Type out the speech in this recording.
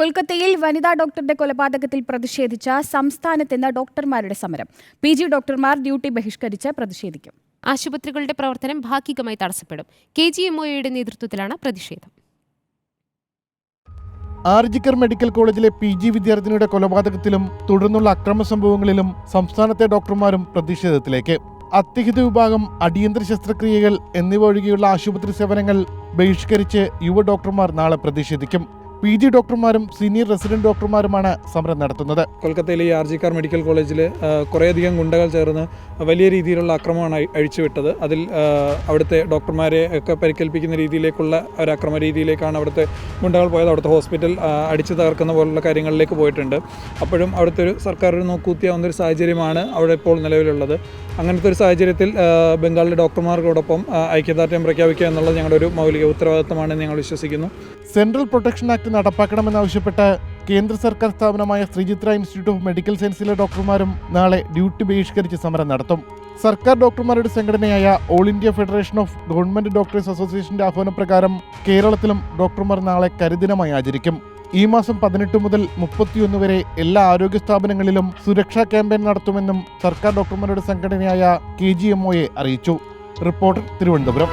കൊൽക്കത്തയിൽ വനിതാ ഡോക്ടറുടെ കൊലപാതകത്തിൽ പ്രതിഷേധിച്ച സംസ്ഥാനത്ത് ഇന്ന് ഡോക്ടർമാരുടെ സമരം. പി ജി ഡോക്ടർമാർ ഡ്യൂട്ടി ബഹിഷ്കരിച്ച് പ്രതിഷേധിക്കും. ആശുപത്രികളുടെ പ്രവർത്തനം ഭാഗികമായി തടസ്സപ്പെടും. കെ ജി എം ഒയുടെ നേതൃത്വത്തിലാണ് പ്രതിഷേധം. ആർജിക്കർ മെഡിക്കൽ കോളേജിലെ പി ജി വിദ്യാർത്ഥിനിയുടെ കൊലപാതകത്തിലും തുടർന്നുള്ള അക്രമ സംഭവങ്ങളിലും സംസ്ഥാനത്തെ ഡോക്ടർമാരും പ്രതിഷേധത്തിലേക്ക്. അത്യഹിത വിഭാഗം അടിയന്തര ശസ്ത്രക്രിയകൾ എന്നിവ ഒഴികെയുള്ള ആശുപത്രി സേവനങ്ങൾ ബഹിഷ്കരിച്ച് യുവ ഡോക്ടർമാർ നാളെ പ്രതിഷേധിക്കും. പി ജി ഡോക്ടർമാരും സീനിയർ റെസിഡന്റ് ഡോക്ടർമാരുമാണ് സമരം നടത്തുന്നത്. കൊൽക്കത്തയിലെ ഈ ആർ ജി കാർ മെഡിക്കൽ കോളേജിൽ കുറേയധികം ഗുണ്ടകൾ ചേർന്ന് വലിയ രീതിയിലുള്ള അക്രമമാണ് അഴി- അഴിച്ചുവിട്ടത്. അതിൽ അവിടുത്തെ ഡോക്ടർമാരെ ഒക്കെ പരിക്കേൽപ്പിക്കുന്ന രീതിയിലേക്കുള്ള ഒരു അക്രമ രീതിയിലേക്കാണ് അവിടുത്തെ ഗുണ്ടകൾ പോയത്. അവിടുത്തെ ഹോസ്പിറ്റൽ അടിച്ചു തകർക്കുന്ന പോലുള്ള കാര്യങ്ങളിലേക്ക് പോയിട്ടുണ്ട്. അപ്പോഴും അവിടുത്തെ ഒരു സർക്കാർ ഒരു നോക്കൂത്തിയാവുന്ന ഒരു സാഹചര്യമാണ് അവിടെ ഇപ്പോൾ നിലവിലുള്ളത്. അങ്ങനത്തെ ഒരു സാഹചര്യത്തിൽ ബംഗാളിലെ ഡോക്ടർമാർക്കോടൊപ്പം ഐക്യദാർഢ്യം പ്രഖ്യാപിക്കുക എന്നുള്ളത് ഞങ്ങളുടെ ഒരു മൗലിക ഉത്തരവാദിത്തമാണെന്ന് ഞങ്ങൾ വിശ്വസിക്കുന്നു. സെൻട്രൽ പ്രൊട്ടക്ഷൻ ആക്ട് നടപ്പാക്കണമെന്നാവശ്യപ്പെട്ട് കേന്ദ്ര സർക്കാർ സ്ഥാപനമായ ശ്രീചിത്ര ഇൻസ്റ്റിറ്റ്യൂട്ട് ഓഫ് മെഡിക്കൽ സയൻസിലെ ഡോക്ടർമാരും നാളെ ഡ്യൂട്ടി ബഹിഷ്കരിച്ച് സമരം നടത്തും. സർക്കാർ ഡോക്ടർമാരുടെ സംഘടനയായ all India federation of government doctors അസോസിയേഷന്റെ ആഹ്വാനപ്രകാരം കേരളത്തിലും ഡോക്ടർമാർ നാളെ കരിദിനമായി ആചരിക്കും. ഈ മാസം പതിനെട്ട് മുതൽ മുപ്പത്തിയൊന്ന് വരെ എല്ലാ ആരോഗ്യ സ്ഥാപനങ്ങളിലും സുരക്ഷാ ക്യാമ്പയിൻ നടത്തുമെന്നും സർക്കാർ ഡോക്ടർമാരുടെ സംഘടനയായ കെ ജി എം അറിയിച്ചു. റിപ്പോർട്ടർ തിരുവനന്തപുരം.